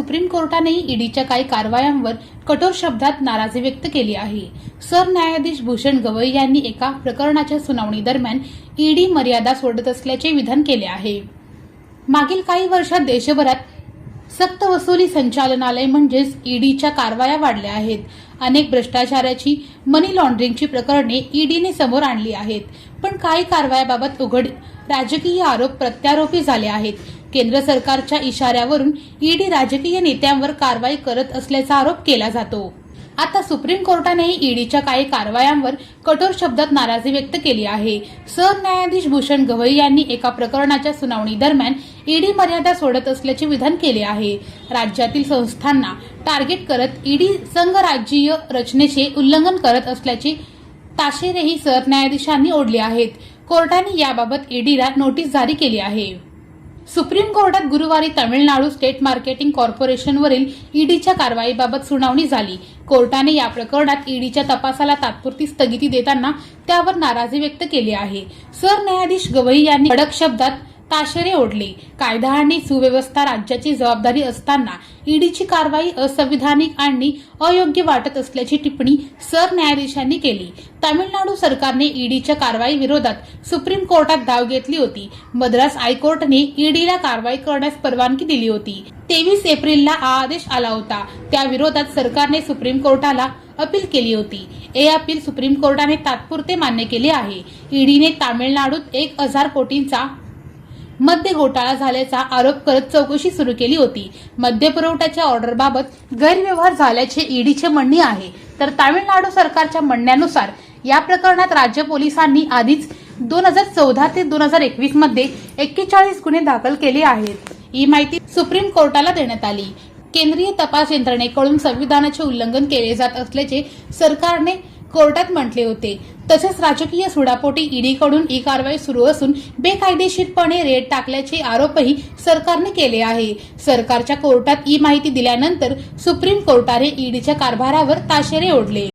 Supreme कोर्टानेही ईडीच्या काही कारवायांवर कठोर शब्दात नाराजी व्यक्त केली आहे. सरन्यायाधीश भूषण गवई यांनी एका प्रकरणाच्या सुनावणी दरम्यान ईडी मर्यादा सोडत असल्याचे विधान केले आहे. मागील काही वर्षात देशभरात सक्त वसुली संचालनालय म्हणजेच ईडीच्या कारवाया वाढल्या आहेत. अनेक भ्रष्टाचाराची मनी लॉन्ड्रिंगची प्रकरणे ईडीने समोर आणली आहेत. पण काही कारवायाबाबत उघड राजकीय आरोप प्रत्यारोपी झाले आहेत. केंद्र सरकारच्या इशाऱ्यावरून ईडी राजकीय नेत्यांवर कारवाई करत असल्याचा आरोप केला जातो. आता सुप्रीम कोर्टानेही ईडीच्या काही कारवायांवर कठोर शब्दात नाराजी व्यक्त केली आहे. सरन्यायाधीश भूषण गवई यांनी एका प्रकरणाच्या सुनावणी दरम्यान ईडी मर्यादा सोडत असल्याचे विधान केले आहे. राज्यातील संस्थांना टार्गेट करत ईडी संघराज्यीय रचनेचे उल्लंघन करत असल्याचे ताशेरेही सरन्यायाधीशांनी ओढले आहेत. कोर्टाने याबाबत ईडीला नोटीस जारी केली आहे. सुप्रीम कोर्टात गुरुवारी तामिळनाडू स्टेट मार्केटिंग कॉर्पोरेशनवरील ईडीच्या कारवाईबाबत सुनावणी झाली. कोर्टाने या प्रकरणात ईडीच्या तपासाला तात्पुरती स्थगिती देताना त्यावर नाराजी व्यक्त केली आहे. सरन्यायाधीश गवई यांनी कडक शब्दात ताशेरे ओढले. कायदा आणि सुव्यवस्था राज्याची जबाबदारी असताना ईडीची कारवाई असंविधानिक आणि अयोग्य वाटत असल्याची टिप्पणी सरन्यायाधीशांनी केली. तामिळनाडू सरकारने ईडीच्या कारवाई विरोधात सुप्रीम कोर्टात धाव घेतली होती. मद्रास हायकोर्टने ईडीला कारवाई करण्यास परवानगी दिली होती. तेवीस एप्रिलला आदेश आला होता. त्या विरोधात सरकारने सुप्रीम कोर्टाला अपील केली होती. हे अपील सुप्रीम कोर्टाने तात्पुरते मान्य केले आहे. ईडीने तामिळनाडूत एक हजार कोटींचा मद्य घोटाळा झाल्याचा आरोप करत चौकशी सुरू केली होती. मद्य पुरवठ्याच्या ऑर्डरबाबत गैरव्यवहार झाल्याचे ईडीचे म्हणणे आहे. तर तामिळनाडू सरकारच्या म्हणण्यानुसार या प्रकरणात राज्य पोलिसांनी आधीच दोन हजार चौदा ते दोन हजार एकवीसमध्ये एक्केचाळीस गुन्हे दाखल केले आहेत. ही माहिती सुप्रीम कोर्टाला देण्यात आली. केंद्रीय तपास यंत्रणेकडून संविधानाचे उल्लंघन केले जात असल्याचे सरकारने कोर्टात म्हटले होते. तसेच राजकीय सुडापोटी ईडीकडून ही कारवाई सुरू असून बेकायदेशीरपणे रेड टाकल्याचे आरोपही सरकारने केले आहे. सरकारच्या कोर्टात ही माहिती दिल्यानंतर सुप्रीम कोर्टाने ईडीच्या कारभारावर ताशेरे ओढले.